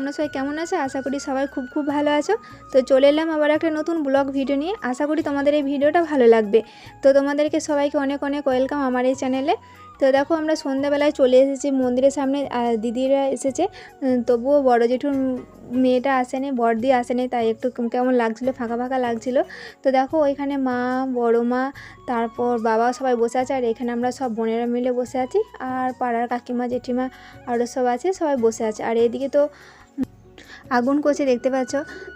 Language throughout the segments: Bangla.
তোমরা সবাই কেমন আছো? আশা করি সবাই খুব খুব ভালো আছো। তো চলে এলাম আবার একটা নতুন ব্লগ ভিডিও নিয়ে। আশা করি তোমাদের এই ভিডিওটা ভালো লাগবে। তো তোমাদেরকে সবাইকে অনেক অনেক ওয়েলকাম আমার এই চ্যানেলে। তো দেখো আমরা সন্ধ্যাবেলায় চলে এসেছি মন্দিরের সামনে। দিদিরা এসেছে। তবুও বড় জেঠুর মেয়েটা আসেনি, বড়দি আসেনি, তাই একটু কেমন লাগছিল, ফাঁকা ফাঁকা লাগছিল। তো দেখো ওইখানে মা, বড় মা, তারপর বাবা সবাই বসে আছে, আর এখানে আমরা সব বোনেরা মিলে বসে আছি। আর পাড়ার কাকিমা, জেঠিমা আরও সব আছে, সবাই বসে আছে। আর এদিকে তো আগুন করছে, দেখতে পাচ্ছ?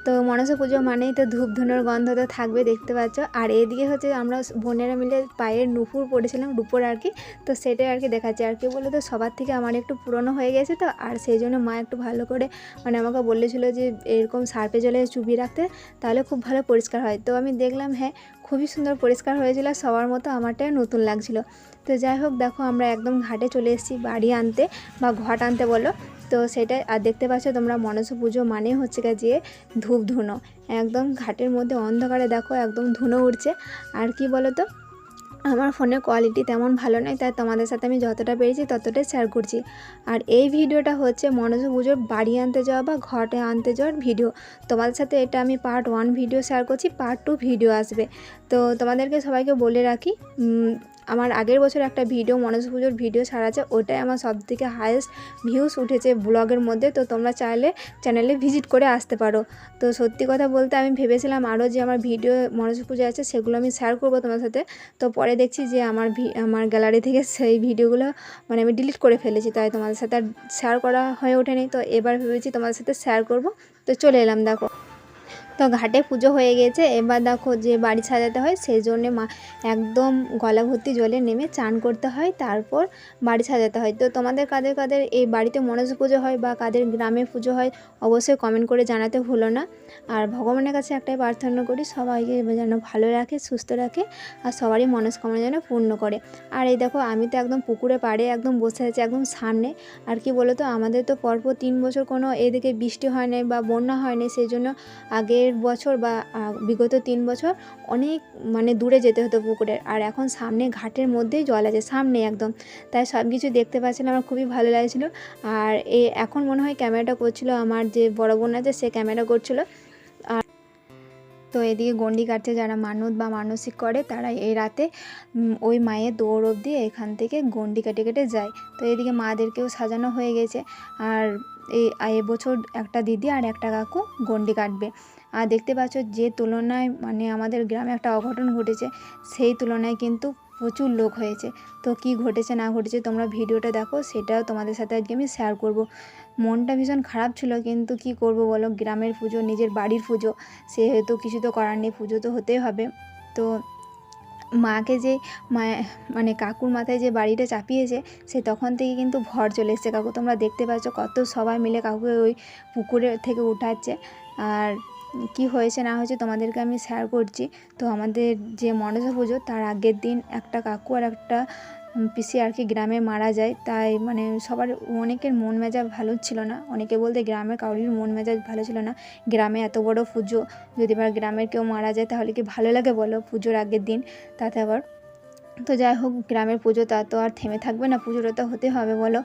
তো মনসা পুজো মানেই তো ধূপ ধুনোর গন্ধ তো থাকবে, দেখতে পাচ্ছ? আর এদিকে হচ্ছে আমরা বোনেরা মিলে পায়ের নুপুর পড়েছিলাম রুপোর আর কি, তো সেটাই আর কি দেখাচ্ছে। আর কি বলে তো সবার থেকে আমার একটু পুরনো হয়ে গেছে তো, আর সেই জন্য মা একটু ভালো করে মানে আমাকে বলেছিল যে এরকম সার্পে জলে চুবিয়ে রাখতে, তাহলে খুব ভালো পরিষ্কার হয়। তো আমি দেখলাম হ্যাঁ খুবই সুন্দর পরিষ্কার হয়েছিল, সবার মতো আমারটাই নতুন লাগছিল। তো যাই হোক, দেখো আমরা একদম ঘাটে চলে এসেছি বাড়ি আনতে, বা ঘট আনতে বলো। তো সেটাই, আর দেখতে পাচ্ছ তোমরা মনস পুজো মানে হচ্ছে গিয়ে ধূপ ধুনো একদম ঘাটের মধ্যে অন্ধকারে দেখো একদম ধুনো উঠছে আর কি বলো তো আমার ফোনের কোয়ালিটি তেমন ভালো নয় তাই তোমাদের সাথে আমি যতটা পেরেছি ততটাই শেয়ার করছি। আর এই ভিডিওটা হচ্ছে মনোজ পুজোর বাড়ি আনতে যাওয়া বা ঘটে আনতে যাওয়ার ভিডিও। তোমাদের সাথে এটা আমি পার্ট ওয়ান ভিডিও শেয়ার করছি পার্ট টু ভিডিও আসবে। তো তোমাদেরকে সবাইকে বলে রাখি আমার আগের বছর একটা ভিডিও, মনোজ পুজোর ভিডিও ছাড়া আছে ওটাই আমার সব থেকে হায়েস্ট ভিউস উঠেছে ব্লগের মধ্যে। তো তোমরা চাইলে চ্যানেলে ভিজিট করে আসতে পারো। তো সত্যি কথা বলতে আমি ভেবেছিলাম আরও যে আমার ভিডিও মনোজ পুজো আছে, সেগুলো আমি শেয়ার করব তোমার সাথে। তো পরে দেখছি যে আমার আমার গ্যালারি থেকে সেই ভিডিওগুলো মানে আমি ডিলিট করে ফেলেছি, তাই তোমাদের সাথে আর শেয়ার করা হয়ে ওঠেনি। তো এবার ভেবেছি তোমাদের সাথে শেয়ার করব। তো চলে এলাম, দেখো। তো ঘাটে পুজো হয়ে গেছে। এবার দেখো যে বাড়ি সাজাতে হয় সেই জন্যে মা একদম গলা ভর্তি জলে নেমে চান করতে হয়, তারপর বাড়ি সাজাতে হয়। তো তোমাদের কাদের কাদের এই বাড়িতে মনস পুজো হয় বা কাদের গ্রামে পুজো হয়, অবশ্যই কমেন্ট করে জানাতে ভুলো না। আর ভগবানের কাছে একটাই প্রার্থনা করি, সবাইকে যেন ভালো রাখে, সুস্থ রাখে, আর সবারই মনস্কামনা যেন পূর্ণ করে। আর এই দেখো, আমি তো একদম পুকুরে পাড়ে একদম বসে আছি একদম সামনে। আর কি বলো তো আমাদের তো পরপর তিন বছর কোনো এদিকে বৃষ্টি হয় নাই বা বন্যা হয় নাই সেই জন্য আগের বছর বা বিগত তিন বছর অনেক মানে দূরে যেতে হতো পুকুরের আর এখন সামনে ঘাটের মধ্যেই জল আছে, সামনে একদম। তাই সব কিছু দেখতে পাচ্ছিলাম আমার খুবই ভালো লাগছিল। আর এ, এখন মনে হয় ক্যামেরাটা করছিল আমার যে বড় বোন আছে, সে ক্যামেরা করছিল। আর তো এদিকে গন্ডি কাটছে যারা মানত বা মানসিক করে তারা এই রাতে ওই মায়ের দৌড় অবধি এখান থেকে গন্ডি কেটে কেটে যায়। তো এদিকে মাদেরকেও সাজানো হয়ে গেছে। আর এই এবছর একটা দিদি আর একটা কাকু গন্ডি কাটবে। আর দেখতে পাচ্ছ যে তুলনায় মানে আমাদের গ্রামে একটা অঘটন ঘটেছে, সেই তুলনায় কিন্তু প্রচুর লোক হয়েছে। তো কি ঘটেছে না ঘটেছে তোমরা ভিডিওটা দেখো, সেটাও তোমাদের সাথে আজকে আমি শেয়ার করব। মনটা ভীষণ খারাপ ছিল, কিন্তু কি করব বলো? গ্রামের পুজো, নিজের বাড়ির পুজো, সেহেতু কিছু তো করার নেই, পুজো তো হতেই হবে। তো মাকে যে মানে কাকুর মাথায় যে বাড়িটা চাপিয়েছে, সে তখন থেকে কিন্তু ভর চলে এসছে। কাকু, তোমরা দেখতে পাচ্ছ কত সবাই মিলে কাকুকে ওই পুকুরে থেকে উঠাচ্ছে। আর কি হয়েছে না হয়েছে তোমাদেরকে আমি শেয়ার করছি। তো আমাদের যে মনসা পুজো, তার আগের দিন একটা কাকু আর একটা পিসি আর কি গ্রামে মারা যায়। তাই মানে সবার অনেকের মন মেজাজ ভালো ছিল না। অনেকে বলতে গ্রামের কারোর মন মেজাজ ভালো ছিল না। গ্রামে এত বড় পুজো, যদি আবার গ্রামের কেউ মারা যায় তাহলে কি ভালো লাগে বলো পুজোর আগের দিন? তাতে আবার তো যাই হোক, গ্রামের পুজো তা তো আর থেমে থাকবে না, পুজোটা তো হতে হবে বলো।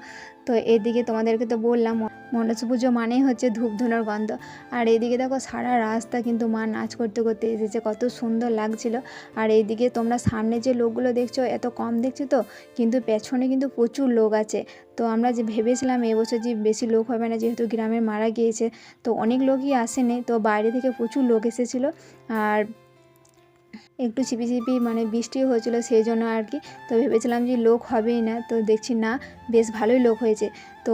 তো এদিকে তোমাদেরকে তো বললাম মনসা পুজো মানেই হচ্ছে ধূপ ধুনোর গন্ধ। আর এইদিকে দেখো সারা রাস্তা কিন্তু মা নাচ করতে করতে এসেছে, কত সুন্দর লাগছিল। আর এইদিকে তোমরা সামনে যে লোকগুলো দেখছ, এত কম দেখছ তো, কিন্তু পেছনে কিন্তু প্রচুর লোক আছে। তো আমরা যে ভেবেছিলাম এবছর যে বেশি লোক হবে না, যেহেতু গ্রামে মারা গিয়েছে, তো অনেক লোকই আসেনি। তো বাইরে থেকে প্রচুর লোক এসেছিল। আর একটু ছিপি ছিপি মানে বৃষ্টিও হয়েছিল সেই জন্য আর কি। তো ভেবেছিলাম যে লোক হবেই না, তো দেখছি না, বেশ ভালোই লোক হয়েছে। তো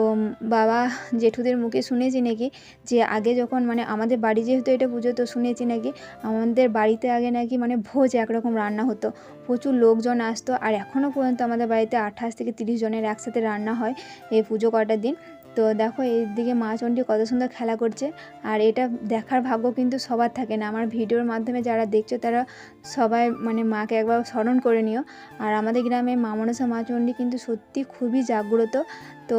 বাবা জেঠুদের মুখে শুনেছি নাকি যে আগে যখন মানে আমাদের বাড়ি যেহেতু এটা পুজো, তো শুনেছি নাকি আমাদের বাড়িতে আগে নাকি মানে ভোজ একরকম রান্না হতো। প্রচুর লোকজন আসতো আর এখনও পর্যন্ত আমাদের বাড়িতে আঠাশ থেকে তিরিশ জনের একসাথে রান্না হয় এই পুজো কটার দিন। তো দেখো এইদিকে মা চণ্ডী কত সুন্দর খেলা করছে। আর এটা দেখার ভাগ্য কিন্তু সবার থাকে না। আমার ভিডিওর মাধ্যমে যারা দেখছ তারা সবাই মানে মাকে একবার স্মরণ করে নিও। আর আমাদের গ্রামে মা মনসা, মা চণ্ডী কিন্তু সত্যি খুবই জাগ্রত। তো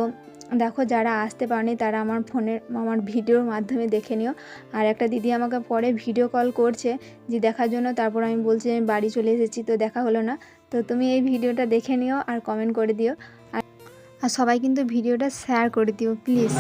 দেখো যারা আসতে পারেনি তারা আমার ফোনের আমার ভিডিওর মাধ্যমে দেখে নিও। আর একটা দিদি আমাকে পরে ভিডিও কল করছে যে দেখার জন্য, তারপর আমি বলছি আমি বাড়ি চলে এসেছি, তো দেখা হলো না। তো তুমি এই ভিডিওটা দেখে নিও আর কমেন্ট করে দিও। আর সবাই কিন্তু ভিডিওটা শেয়ার করে দিও প্লিজ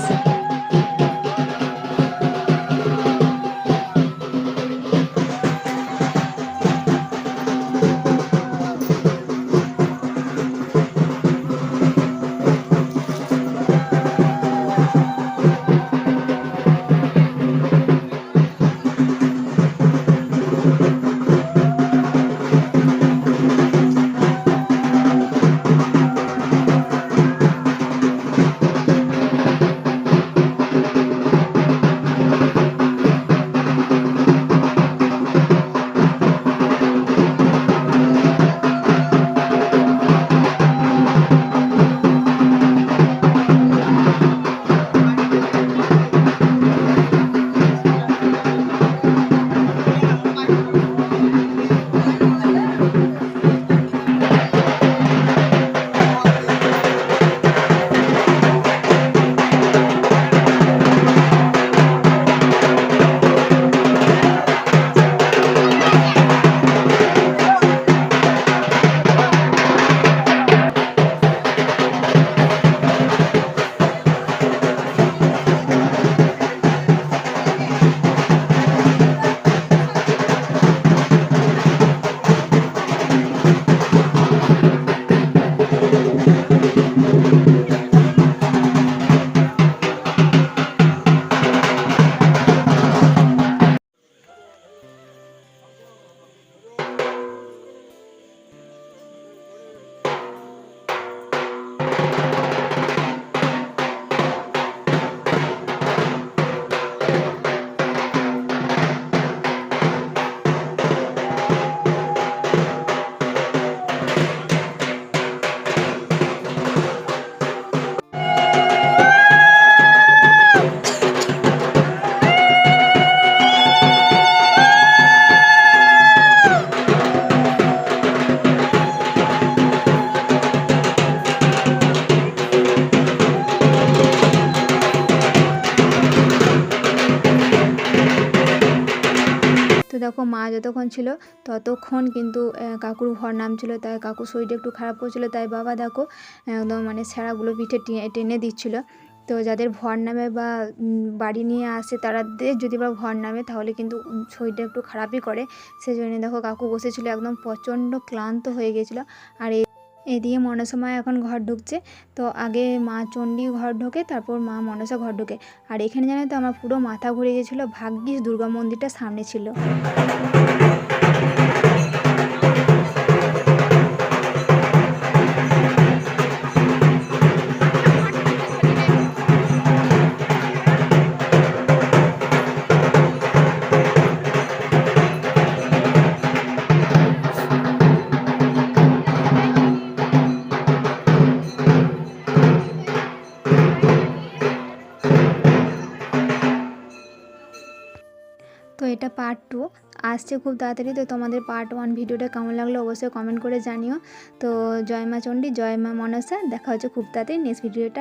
যতক্ষণ ছিল ততক্ষণ কিন্তু কাকুর ভর নামছিল তাই কাকুর শরীরটা একটু খারাপ করছিল, তাই বাবা দেখো, একদম মানে ছেঁড়াগুলো পিঠে টেনে- দিচ্ছিল। তো যাদের ভর নামে বা বাড়ি নিয়ে আসে তারাদের যদি বা ভর নামে তাহলে কিন্তু শরীরটা একটু খারাপই করে। সেই জন্য দেখো কাকু বসেছিল, একদম প্রচণ্ড ক্লান্ত হয়ে গেছিল। আর এই এদিকে মনসা মা এখন ঘর ঢুকছে। তো আগে মা চণ্ডী ঘর ঢোকে, তারপর মা মনসা ঘর ঢোকে। আর এখানে জানো তো আমার পুরো মাথা ঘুরে গেছিল, ভাগ্যিস দুর্গা মন্দিরটা সামনে ছিল। পার্ট টু আসছে খুব তাড়াতাড়ি, তো তোমাদের পার্ট ওয়ান ভিডিওটা কেমন লাগল অবশ্যই কমেন্ট করে জানিও। তো জয় মা চণ্ডী, জয় মা মনসা, দেখা হচ্ছে খুব তাড়াতাড়ি নেক্সট ভিডিওটা